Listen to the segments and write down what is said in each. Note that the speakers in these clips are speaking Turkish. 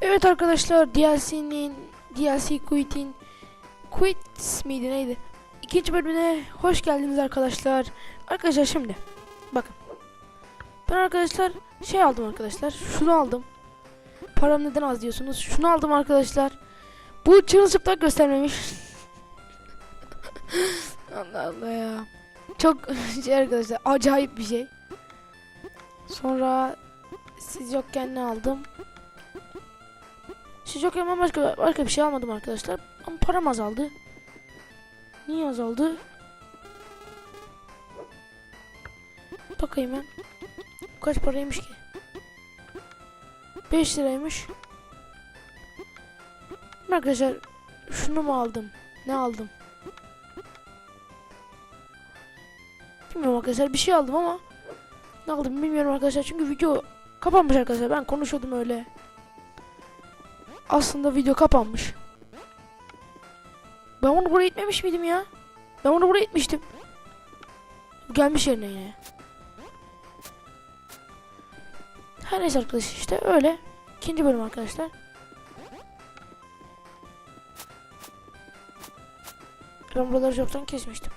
Evet arkadaşlar DLC'nin DLC Quit'in Quit miydi neydi? İkinci bölümüne hoş geldiniz arkadaşlar. Arkadaşlar şimdi bakın. Ben arkadaşlar şey aldım arkadaşlar. Şunu aldım. Param neden az diyorsunuz? Şunu aldım arkadaşlar. Bu çırılçıplak göstermemiş. Allah Allah ya. Çok şey arkadaşlar acayip bir şey. Sonra siz yokken ne aldım? Siz yokken ben başka, başka bir şey almadım arkadaşlar. Ama param azaldı. Niye azaldı? Bakayım ben. Kaç paraymış ki? 5 liraymış. Arkadaşlar şunu mu aldım? Ne aldım? Bilmiyorum arkadaşlar bir şey aldım ama ne aldım bilmiyorum arkadaşlar çünkü video kapanmış arkadaşlar ben konuşuyordum öyle. Aslında video kapanmış. Ben onu buraya itmemiş miydim ya? Ben onu buraya itmiştim. Gelmiş yerine yine. Her neyse arkadaşlar işte öyle. İkinci bölüm arkadaşlar. Ben buraları çoktan kesmiştim.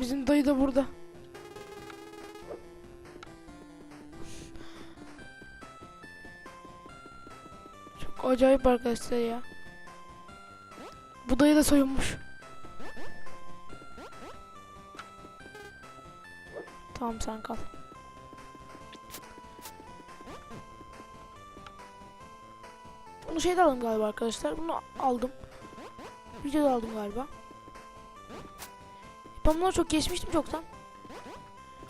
Bizim dayı da burada. Çok acayip arkadaşlar ya. Bu dayı da soyunmuş. Tamam sen kal. Bunu şeyde aldım galiba arkadaşlar. Bunu aldım. Videoda aldım galiba. Ben çok geçmiştim çoktan.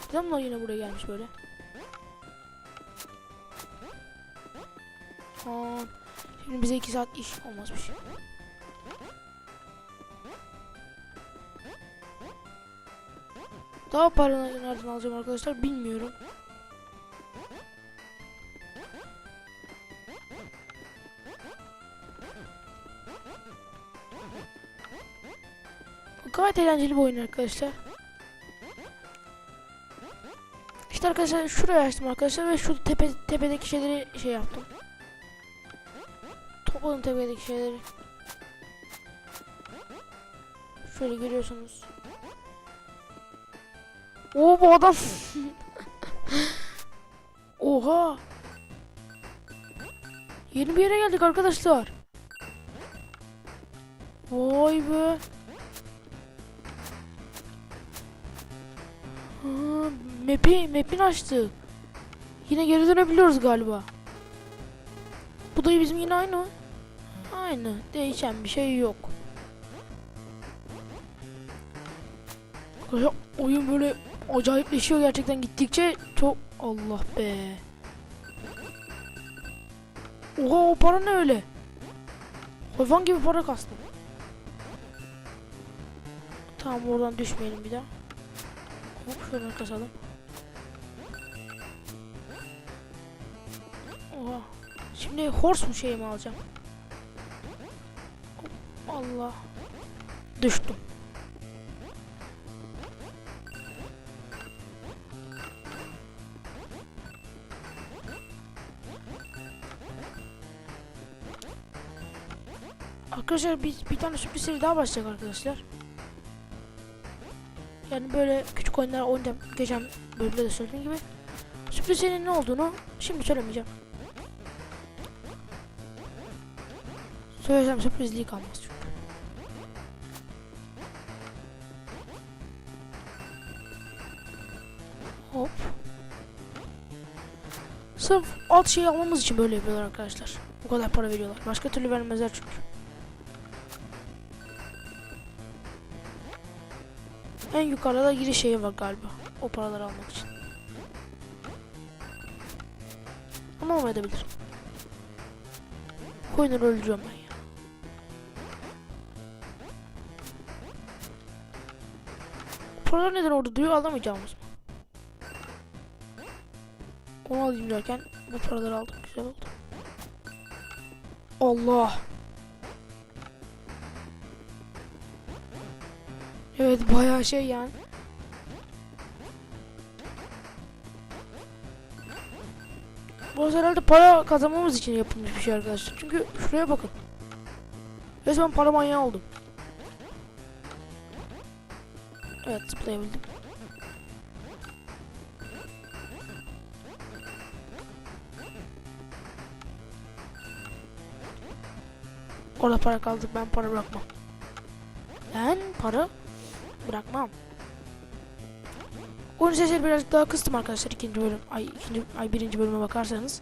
Neden bunlar yine buraya gelmiş böyle? Aa, şimdi bize iki saat iş olmazmış. Daha para nereden alacağım arkadaşlar bilmiyorum. Gayet eğlenceli bir oyun arkadaşlar. İşte arkadaşlar şuraya açtım arkadaşlar ve şu tepe tepedeki şeyleri şey yaptım. Topladım tepedeki şeyleri. Şöyle görüyorsunuz. Oo bu adam. Oha. Yeni bir yere geldik arkadaşlar. Vay be. Ha, map'i map'in açtı. Yine geri dönebiliyoruz galiba. Bu da bizim yine aynı. Aynı. Değişen bir şey yok. Oyun böyle acayipleşiyor gerçekten gittikçe çok Allah be. Oha o para ne öyle? Hayvan gibi para kastım. Tamam oradan düşmeyelim bir daha. Hop şöyle kasalım. Oha. Şimdi horse mu şey mi alacağım? Allah. Düştüm. Arkadaşlar bir, bir tane sürpriz daha başlayacak arkadaşlar. Yani böyle küçük oyunlar oynayacağım. Geçen bölümde de söylediğim gibi. Sürpriz serinin ne olduğunu şimdi söylemeyeceğim. Söylesem sürprizliği kalmaz çünkü. Hop. Sırf alt şeyi almamız için böyle yapıyorlar arkadaşlar. Bu kadar para veriyorlar. Başka türlü vermezler çünkü. En yukarıda giriş şeyi var galiba. O paraları almak için. Ama olmayabilir. Coin'leri öldürüyorum ben ya. Paralar neden orada duruyor alamayacağımız mı? Onu alayım derken bu paraları aldım. Güzel oldu. Allah. Evet bayağı şey yani. Burası herhalde para kazanmamız için yapılmış bir şey arkadaşlar. Çünkü şuraya bakın. Resmen para manyağı oldum. Evet zıplayabildim. Orada para kaldı ben para bırakmam. Ben para bırakmam. Oyun sesleri birazcık daha kıstım arkadaşlar ikinci bölüm. Ay ikinci ay birinci bölüme bakarsanız.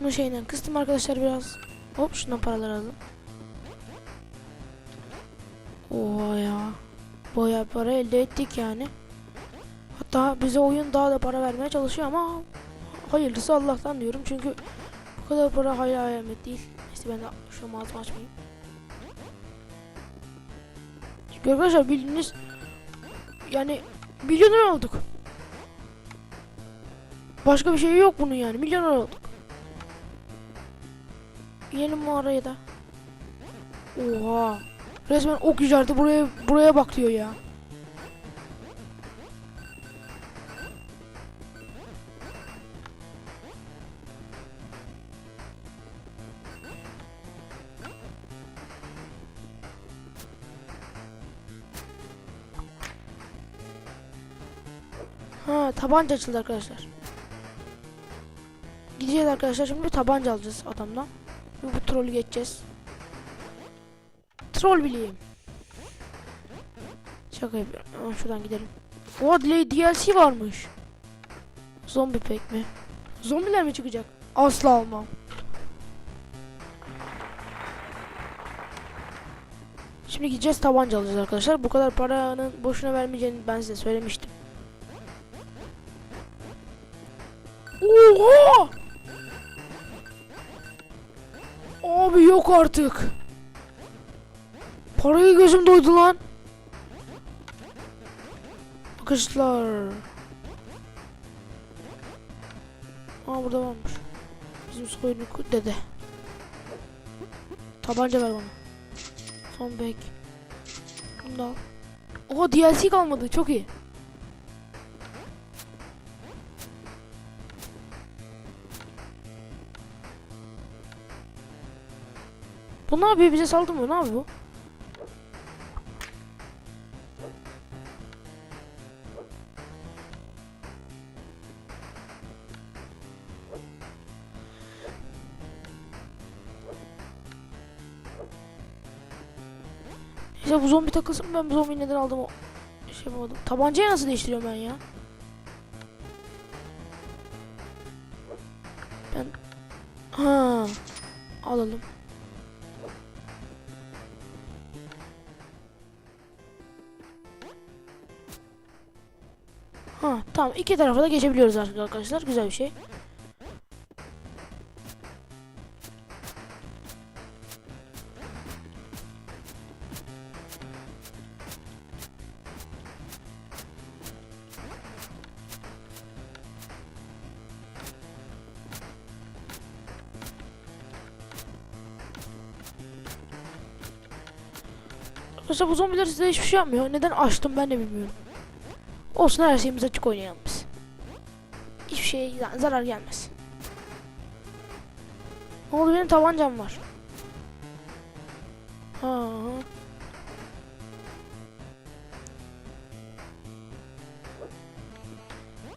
Bunun şeyinden kıstım arkadaşlar biraz. Hop şundan paralar alalım. Oha ya. Bayağı para elde ettik yani. Hatta bize oyun daha da para vermeye çalışıyor ama hayırlısı Allah'tan diyorum çünkü bu kadar para hayal hayamet değil. İşte ben de şu ağzımı açmayayım. Arkadaşlar bildiğiniz yani milyoner olduk. Başka bir şey yok bunun yani milyoner olduk. İnelim mağaraya da. Oha. Resmen ok işareti buraya buraya bak diyor ya. Ha tabanca açıldı arkadaşlar. Gideceğiz arkadaşlar şimdi tabanca alacağız adamdan. Ve bu trolü geçeceğiz. Troll bileyim. Şaka yapıyorum. Şuradan gidelim. Oha DLC varmış. Zombi pek mi? Zombiler mi çıkacak? Asla almam. Şimdi gideceğiz tabanca alacağız arkadaşlar. Bu kadar paranın boşuna vermeyeceğini ben size söylemiştim. Oha! Abi yok artık. Parayı gözüm doydu lan. Bakışlar. Aa burada varmış. Bizim soyunu dede. Tabanca ver bana. Son bek. Bunu da al. Oha DLC kalmadı çok iyi. Bu ne yapıyor bize saldırmıyor ne yapıyor bu? İşte bu zombi takılsın ben bu zombiyi neden aldım o şey yapamadım. Tabancayı nasıl değiştiriyorum ben ya? Ben ha alalım. Ha tamam iki tarafa da geçebiliyoruz artık arkadaşlar güzel bir şey. Arkadaşlar bu zombiler size hiçbir şey yapmıyor. Neden açtım ben de bilmiyorum. Olsun her şeyimiz açık oynayalım biz. Hiçbir şeye zarar gelmez. Ne oldu benim tabancam var. Ha.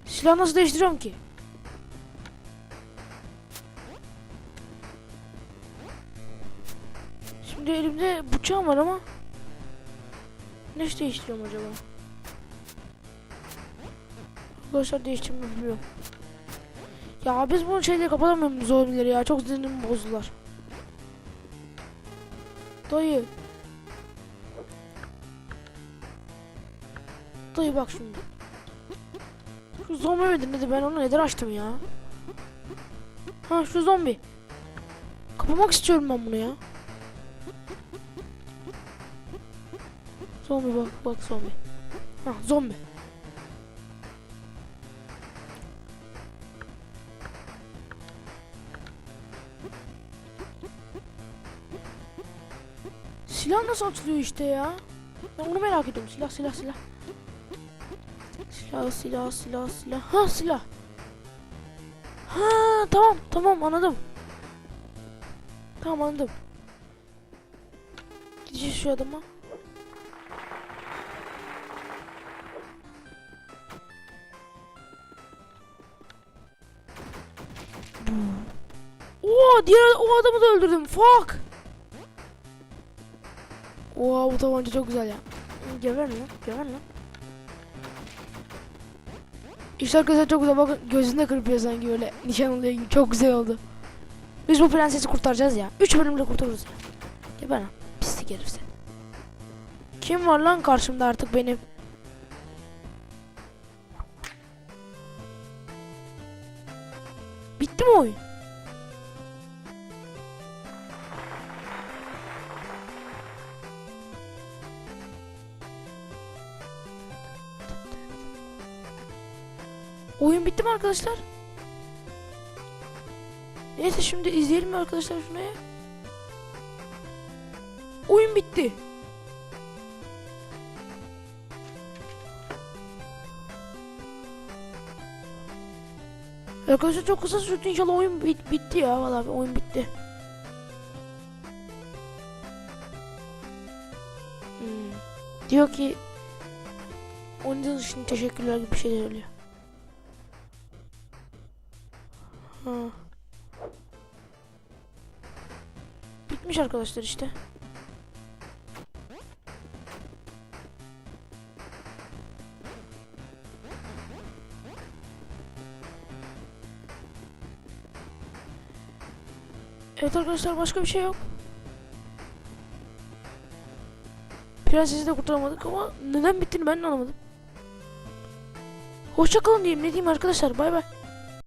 Silah nasıl değiştiriyorum ki? Şimdi elimde bıçağım var ama ne değiştiriyorum acaba? Arkadaşlar değiştirme bilmiyorum. Ya biz bunu şeyleri kapatamıyor muyuz zombileri ya? Çok sinirimi bozdular. Dayı. Dayı bak şimdi. Şu zombi miydi dedi ben onu neden açtım ya? Ha şu zombi. Kapamak istiyorum ben bunu ya. Zombi bak bak zombi. Ha zombi. Silah nasıl açılıyor işte ya? Ben onu merak ediyorum. Silah silah silah. Silah silah silah silah. Ha silah. Ha tamam tamam anladım. Tamam anladım. Gideceğiz şu adama. Oo diğer o adamı da öldürdüm. Fuck. Oha bu tabanca çok güzel ya. Geber lan, geber lan. İşte arkadaşlar çok güzel bakın gözünde kırpıyor sanki öyle nişan alıyor gibi çok güzel oldu. Biz bu prensesi kurtaracağız ya. 3 bölümde kurtarırız ya. Geber lan pislik herif sen. Kim var lan karşımda artık benim? Bitti mi oyun? Oyun bitti mi arkadaşlar? Neyse şimdi izleyelim arkadaşlar şunu ya? Oyun bitti. Arkadaşlar çok kısa sürdü inşallah oyun bit- bitti ya vallahi oyun bitti. Hmm. Diyor ki oynadığınız için teşekkürler gibi bir şey söylüyor. Bitmiş arkadaşlar işte. Evet arkadaşlar başka bir şey yok. Prensesi de kurtaramadık ama neden bittiğini ben de anlamadım. Hoşça kalın diyeyim ne diyeyim arkadaşlar bay bay.